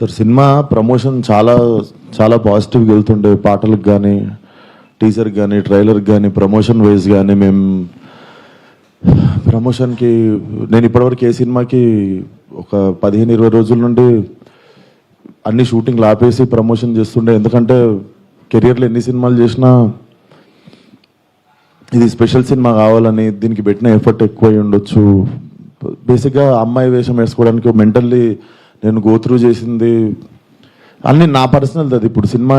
Sir cinema promotion చాలా చాలా పాజిటివ్గా వెళ్తుండే. పాటలకు కానీ టీజర్కి కానీ ట్రైలర్కి కానీ ప్రమోషన్ వైజ్ కానీ మేము ప్రమోషన్కి నేను ఇప్పటివరకు ఏ సినిమాకి ఒక పదిహేను ఇరవై రోజుల నుండి అన్ని షూటింగ్లు ఆపేసి ప్రమోషన్ చేస్తుండే. ఎందుకంటే కెరియర్లో ఎన్ని సినిమాలు చేసినా ఇది స్పెషల్ సినిమా కావాలని దీనికి పెట్టిన ఎఫర్ట్ ఎక్కువ ఉండొచ్చు. బేసిక్గా అమ్మాయి వేషం వేసుకోవడానికి మెంటల్లీ నేను గోత్రూ చేసింది అన్ని నా పర్సనల్ అది. ఇప్పుడు సినిమా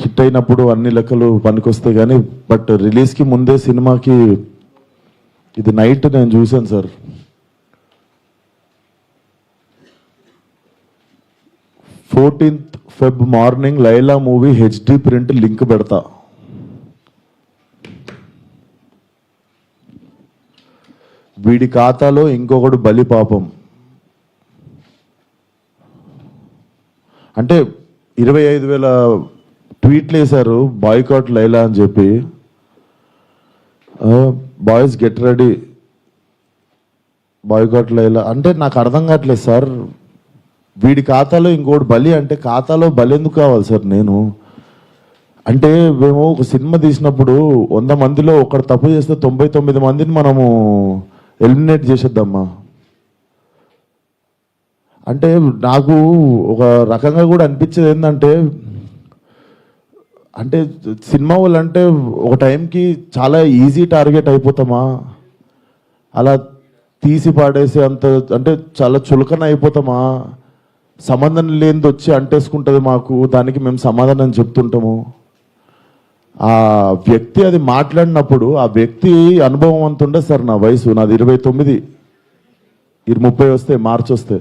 హిట్ అయినప్పుడు అన్ని లెక్కలు పనికొస్తాయి కానీ బట్ రిలీజ్కి ముందే సినిమాకి ఇది నైట్ నేను చూశాను sir fourteenth Feb morning Laila movie HD print link పెడతా. వీడి ఖాతాలో ఇంకొకడు బలి పాపం. అంటే ఇరవై ఐదు వేల ట్వీట్లు వేశారు బాయ్కాట్ లైలా అని చెప్పి. Boys get ready boycott Laila. అంటే నాకు అర్థం కావట్లేదు సార్. వీడి ఖాతాలో ఇంకోటి బలి అంటే ఖాతాలో బలి ఎందుకు కావాలి సార్ నేను? అంటే మేము ఒక సినిమా తీసినప్పుడు వంద మందిలో ఒకడు తప్పు చేస్తే తొంభై తొమ్మిది మందిని మనము ఎలిమినేట్ చేసేద్దామా? అంటే నాకు ఒక రకంగా కూడా అనిపించేది ఏంటంటే అంటే సినిమా వాళ్ళు అంటే ఒక టైంకి చాలా ఈజీ టార్గెట్ అయిపోతామా? అలా తీసి పాడేసే అంత అంటే చాలా చులకన అయిపోతామా? సంబంధం లేనిది వచ్చి అంటేసుకుంటుంది మాకు దానికి మేము సమాధానం చెప్తుంటాము. ఆ వ్యక్తి అది మాట్లాడినప్పుడు ఆ వ్యక్తి అనుభవం అంత ఉండదు సార్ నా వయసు నాది ఇరవై తొమ్మిది. ఇరు ముప్పై వస్తే మార్చి వస్తే